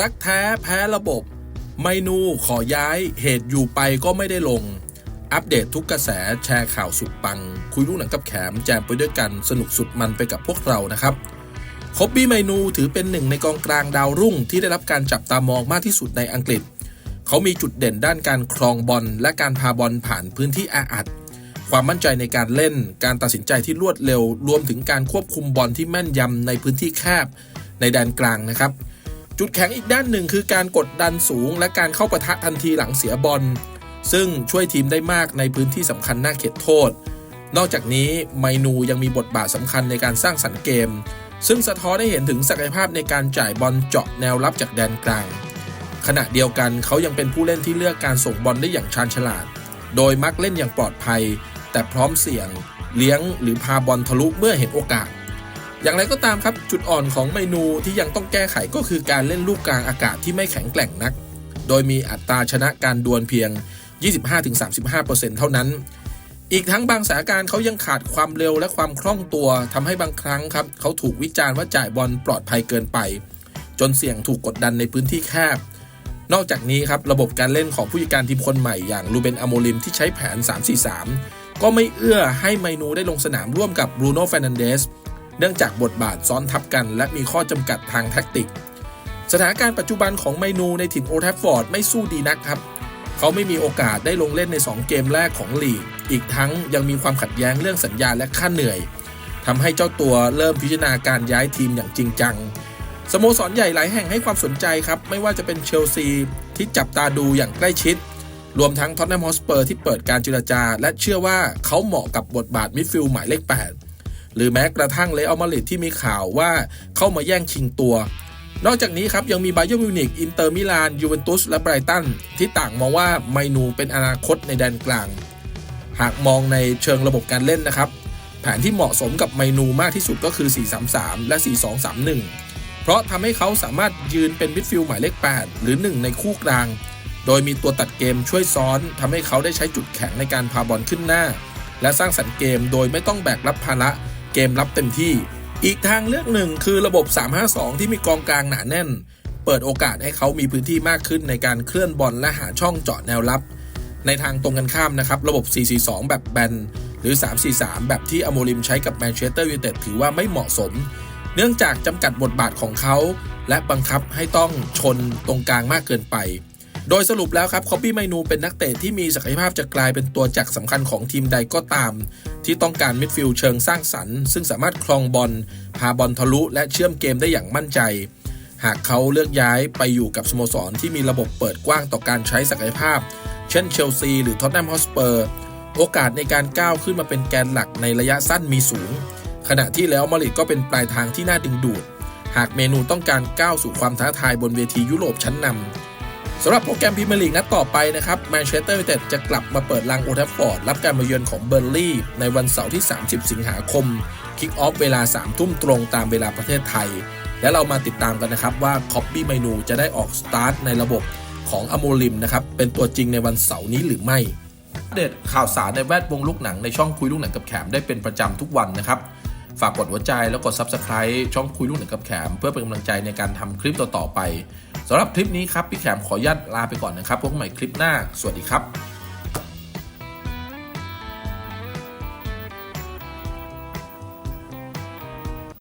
รักแท้แพ้ระบบ ไมนูขอย้ายเหตุอยู่ไปก็ไม่ได้ลง อัปเดตทุกกระแสแชร์ข่าวสุดปัง คุยลูกหนังกับแขมแจมไปด้วยกันสนุกสุดมันไปกับพวกเรานะครับคอบบี้ไมนูถือเป็นหนึ่งในกองกลางดาวรุ่งที่ได้รับการจับตามองมากที่สุดในอังกฤษ เขามีจุดเด่นด้านการครองบอลและการพาบอลผ่านพื้นที่แออัด ความมั่นใจในการเล่น การตัดสินใจที่รวดเร็ว รวมถึงการควบคุมบอลที่แม่นยำในพื้นที่แคบในแดนกลางนะครับ จุดแข็งอีกด้านหนึ่งคือการกดดันสูง และการเข้าปะทะทันทีหลังเสียบอล ซึ่งช่วยทีมได้มากในพื้นที่สำคัญหน้าเขตโทษ นอกจากนี้ไมนูยังมีบทบาทสำคัญในการสร้างสรรค์เกม ซึ่งสะท้อนให้เห็นถึงศักยภาพในการจ่ายบอลเจาะแนวรับจากแดนกลาง ขณะเดียวกันเขายังเป็นผู้เล่นที่เลือกการส่งบอลได้อย่างชาญฉลาด โดยมักเล่นอย่างปลอดภัย แต่พร้อมเสี่ยง เลี้ยงหรือพาบอลทะลุเมื่อเห็นโอกาส อย่างไรก็ตามครับจุดอ่อนของเมนูที่ยังต้องแก้ไขก็คือการเล่นลูกกลางอากาศที่ไม่แข็งแกร่งนัก โดยมีอัตราชนะการดวลเพียง 25-35%เท่านั้น อีกทั้งบางสถานการณ์เขายังขาดความเร็วและความคล่องตัวทำให้บางครั้งครับเขาถูกวิจารณ์ว่าจ่ายบอลปลอดภัยเกินไป จนเสี่ยงถูกกดดันในพื้นที่แคบ นอกจากนี้ครับระบบการเล่นของผู้จัดการทีมคนใหม่อย่างลูเบนอโมลิมที่ใช้แผน 3-4-3 ก็ไม่เอื้อให้ไมนูได้ลงสนามร่วมกับบรูโน่เฟรนันเดส เนื่องจากบทบาทซ้อนทับกันและมีข้อจำกัดทางแท็กติก สถานการณ์ปัจจุบันของไมนูในถิ่นโอทัฟฟอร์ดไม่สู้ดีนักครับ เขาไม่มีโอกาสได้ลงเล่นใน 2 เกมแรกของลีก อีกทั้งยังมีความขัดแย้งเรื่องสัญญาและค่าเหนื่อยทำให้เจ้าตัวเริ่มพิจารณาการย้ายทีมอย่างจริงจังสโมสรใหญ่หลายแห่งให้ความสนใจครับ ไม่ว่าจะเป็นเชลซีที่จับตาดูอย่างใกล้ชิด รวมทั้งท็อตแนมฮอสเปอร์ที่เปิดการเจรจา และเชื่อว่าเขาเหมาะกับบทบาทมิดฟิลด์หมายเลข 8 หรือแม้กระทั่งเลอัลมาดริดที่มีข่าวว่าเข้ามาแย่งชิงตัว นอกจากนี้ครับยังมีไบเยอร์มิวนิกอินเตอร์มิลานยูเวนตุสและไบรตันที่ต่างมองว่าไมนูเป็นอนาคตในแดนกลาง หากมองในเชิงระบบการเล่นนะครับ แผนที่เหมาะสมกับไมนูมากที่สุดก็คือ 4-3-3 และ 4-2-3-1 เพราะทำให้เขาสามารถยืนเป็นมิดฟิลด์หมายเลข 8 หรือ 1 ในคู่กลาง โดยมีตัวตัดเกมช่วยซ้อนทำให้เขาได้ใช้จุดแข็งในการพาบอลขึ้นหน้า และสร้างสรรค์เกมโดยไม่ต้องแบกรับภาระ เกมรับเต็มที่ อีกทางเลือกหนึ่งคือระบบ 352 ที่มีกองกลางหนาแน่น เปิดโอกาสให้เขามีพื้นที่มากขึ้นในการเคลื่อนบอลและหาช่องเจาะแนวรับ ในทางตรงกันข้ามนะครับระบบ 442 แบบแบนหรือ 343 แบบที่อโมริมใช้กับแมนเชสเตอร์ยูไนเต็ดถือว่าไม่เหมาะสม เนื่องจากจำกัดบทบาทของเขา และบังคับให้ต้องชนตรงกลางมากเกินไป โดยสรุปแล้วครับคอปปี้ไมนูเป็นนักเตะที่มีศักยภาพจะกลายเป็นตัวจักรสำคัญของทีมใดก็ตาม ที่ต้องการมิดฟิลด์เชิงสร้างสรรค์ ซึ่งสามารถครองบอลพาบอลทะลุ และเชื่อมเกมได้อย่างมั่นใจ หากเขาเลือกย้ายไปอยู่กับสโมสรที่มีระบบเปิดกว้างต่อการใช้ศักยภาพ เช่นเชลซีหรือท็อตแนมฮอสเปอร์โอกาสในการก้าวขึ้นมาเป็นแกนหลักในระยะสั้นมีสูง ขณะที่แล้วมาริดก็เป็นปลายทางที่น่าดึงดูด หากเมนูต้องการก้าวสู่ความท้าทายบนเวทียุโรปชั้นนำ สำหรับโปรแกรมพรีเมียร์ลีกนัดต่อไปนะครับแมนเชสเตอร์ยูไนเต็ดจะกลับมาเปิดลังโอทัฟฟอร์ด รับการมาเยือนของเบอร์ลี่ ในวันเสาร์ที่ 30 สิงหาคม คิกออฟเวลา 3 ทุ่มตรงตามเวลาประเทศไทย และเรามาติดตามกันนะครับว่าคอปปี้เมนูจะได้ออกสตาร์ทในระบบของอโมลิมนะครับ เป็นตัวจริงในวันเสาร์นี้หรือไม่อัปเดข่าวสารในแวดวงลูกหนังในช่องคุยลูกหนังกับแขมได้เป็นประจำทุกวันนะครับฝากกดหัวใจแล้วกด Subscribe ช่องคุยลูกหนังกับแขม เพื่อเป็นกำลังใจในการทำคลิปต่อๆไป สำหรับคลิปนี้ครับพี่แขมขออนุญาตลาไปก่อนนะครับพบกันใหม่คลิปหน้า สวัสดีครับ